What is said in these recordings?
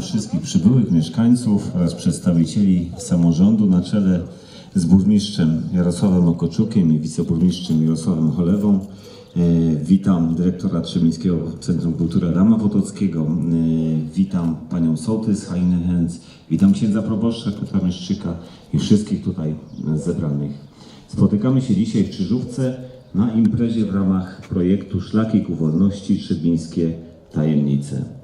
Wszystkich przybyłych mieszkańców oraz przedstawicieli samorządu na czele z burmistrzem Jarosławem Okoczukiem i wiceburmistrzem Jarosławem Cholewą. E, Witam dyrektora Trzebińskiego Centrum Kultury Adama Potockiego. E, Witam panią sołtys Hainę Hens. Witam księdza proboszcza Piotra Mieszczyka i wszystkich tutaj zebranych. Spotykamy się dzisiaj w Krzyżówce na imprezie w ramach projektu Szlaki ku Wolności Trzebińskie Tajemnice.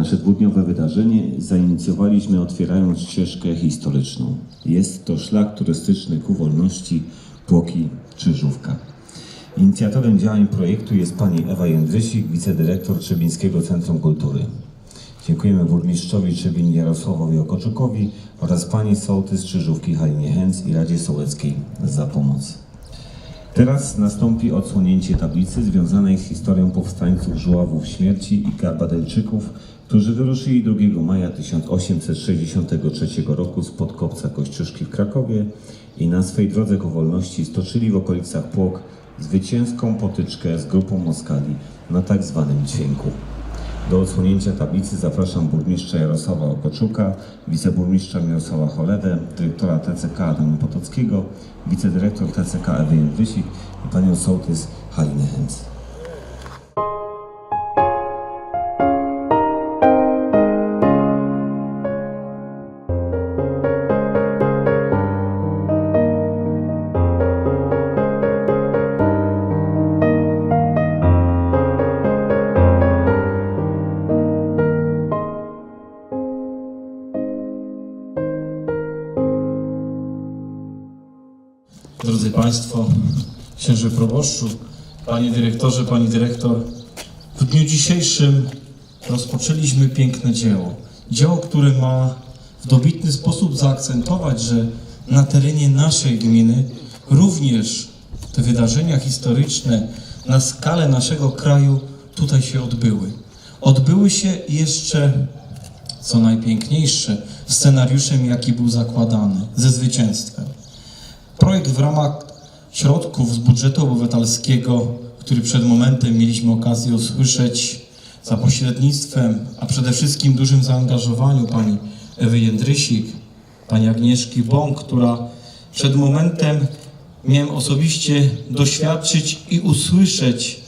Nasze dwudniowe wydarzenie zainicjowaliśmy otwierając ścieżkę historyczną. Jest to szlak turystyczny ku wolności Płoki Krzyżówka. Inicjatorem działań projektu jest pani Ewa Jędrysik, wicedyrektor Trzebińskiego Centrum Kultury. Dziękujemy burmistrzowi Trzebin Jarosławowi Okoczukowi oraz pani sołtys Krzyżówki Halinie Hens i Radzie Sołeckiej za pomoc. Teraz nastąpi odsłonięcie tablicy związanej z historią powstańców Żuławów Śmierci i Garbadelczyków, którzy wyruszyli 2 maja 1863 roku spod kopca Kościuszki w Krakowie i na swej drodze ku wolności stoczyli w okolicach Płok zwycięską potyczkę z grupą Moskali na tak zwanym Dźwięku. Do odsłonięcia tablicy zapraszam burmistrza Jarosława Okoczuka, wiceburmistrza Mirosława Cholewę, dyrektora TCK Adama Potockiego, wicedyrektor TCK Ewy Jędrysik i panią sołtys Halinę Hens. Państwo, księży proboszczu, Panie dyrektorze, Pani dyrektor, w dniu dzisiejszym rozpoczęliśmy piękne dzieło. Dzieło, które ma w dobitny sposób zaakcentować, że na terenie naszej gminy również te wydarzenia historyczne na skalę naszego kraju tutaj się odbyły. Odbyły się jeszcze, co najpiękniejsze, scenariuszem, jaki był zakładany, ze zwycięstwem. Projekt w ramach środków z budżetu obywatelskiego, który przed momentem mieliśmy okazję usłyszeć za pośrednictwem, a przede wszystkim dużym zaangażowaniu pani Ewy Jędrysik, pani Agnieszki Bąk, która przed momentem miałem osobiście doświadczyć i usłyszeć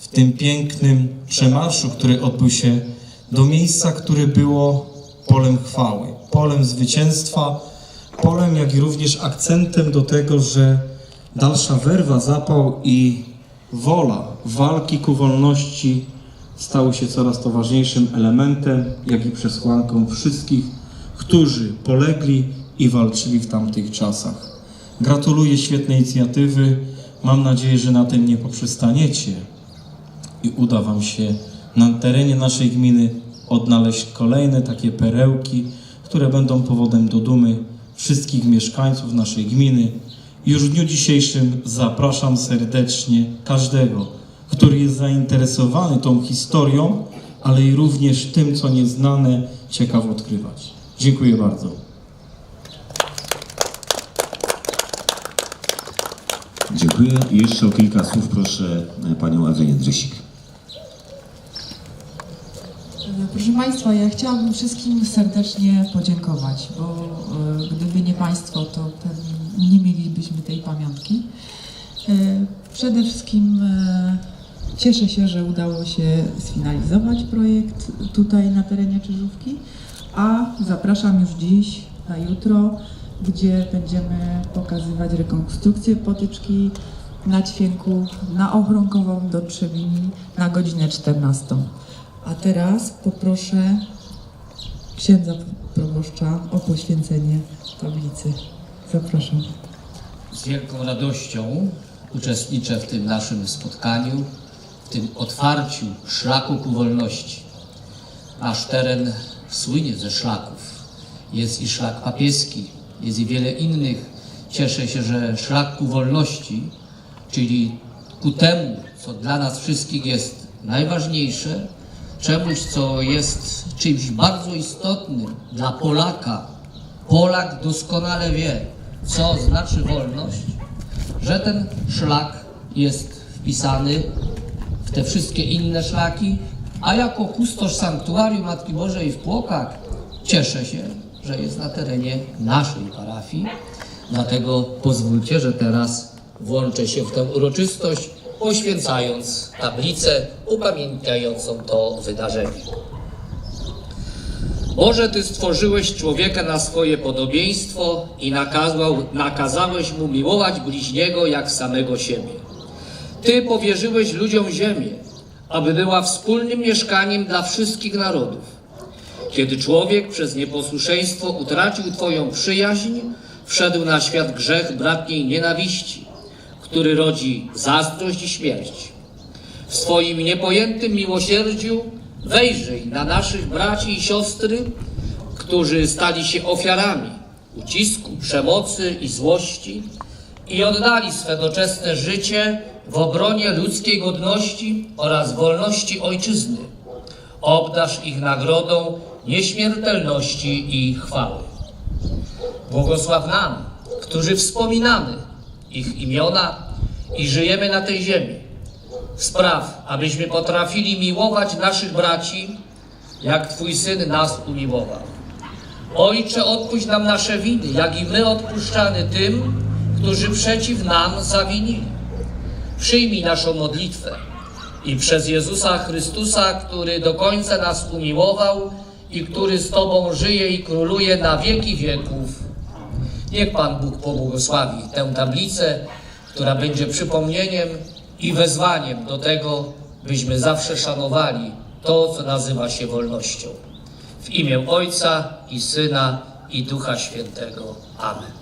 w tym pięknym przemarszu, który odbył się do miejsca, które było polem chwały, polem zwycięstwa, polem, jak i również akcentem do tego, że dalsza werwa, zapał i wola walki ku wolności stały się coraz to ważniejszym elementem, jak i przesłanką wszystkich, którzy polegli i walczyli w tamtych czasach. Gratuluję świetnej inicjatywy. Mam nadzieję, że na tym nie poprzestaniecie i uda Wam się na terenie naszej gminy odnaleźć kolejne takie perełki, które będą powodem do dumy wszystkich mieszkańców naszej gminy. Już w dniu dzisiejszym zapraszam serdecznie każdego, który jest zainteresowany tą historią, ale i również tym, co nieznane, ciekaw odkrywać. Dziękuję bardzo. Dziękuję i jeszcze o kilka słów proszę e, panią Ewę Jędrysik. Proszę Państwa, ja chciałabym wszystkim serdecznie podziękować, bo e, gdyby nie Państwo, to pewnie nie mielibyśmy tej pamiątki. E, Przede wszystkim e, cieszę się, że udało się sfinalizować projekt tutaj na terenie Czyżówki, a zapraszam już dziś na jutro, gdzie będziemy pokazywać rekonstrukcję potyczki na Ćwięku, na Ochronkową do Trzebini na godzinę 14. A teraz poproszę księdza proboszcza o poświęcenie tablicy. Zapraszam. Z wielką radością uczestniczę w tym naszym spotkaniu, w tym otwarciu szlaku ku wolności. Nasz teren słynie ze szlaków. Jest i szlak papieski, jest i wiele innych. Cieszę się, że szlak ku wolności, czyli ku temu, co dla nas wszystkich jest najważniejsze, czemuś, co jest czymś bardzo istotnym dla Polaka. Polak doskonale wie, co znaczy wolność, że ten szlak jest wpisany w te wszystkie inne szlaki, a jako kustosz sanktuarium Matki Bożej w Płokach Cieszę się, że jest na terenie naszej parafii, dlatego pozwólcie, że teraz włączę się w tę uroczystość, poświęcając tablicę upamiętniającą to wydarzenie. Boże, Ty stworzyłeś człowieka na swoje podobieństwo i nakazał, nakazałeś mu miłować bliźniego jak samego siebie. Ty powierzyłeś ludziom ziemię, aby była wspólnym mieszkaniem dla wszystkich narodów. Kiedy człowiek przez nieposłuszeństwo utracił Twoją przyjaźń, wszedł na świat grzech bratniej nienawiści, który rodzi zazdrość i śmierć. W swoim niepojętym miłosierdziu wejrzyj na naszych braci i siostry, którzy stali się ofiarami ucisku, przemocy i złości i oddali swe doczesne życie w obronie ludzkiej godności oraz wolności ojczyzny. Obdasz ich nagrodą nieśmiertelności i chwały. Błogosław nam, którzy wspominamy ich imiona i żyjemy na tej ziemi. Spraw, abyśmy potrafili miłować naszych braci, jak Twój Syn nas umiłował. Ojcze, odpuść nam nasze winy, jak i my odpuszczamy tym, którzy przeciw nam zawinili. Przyjmij naszą modlitwę i przez Jezusa Chrystusa, który do końca nas umiłował i który z Tobą żyje i króluje na wieki wieków. Niech Pan Bóg pobłogosławi tę tablicę, która będzie przypomnieniem i wezwaniem do tego, byśmy zawsze szanowali to, co nazywa się wolnością. W imię Ojca i Syna i Ducha Świętego. Amen.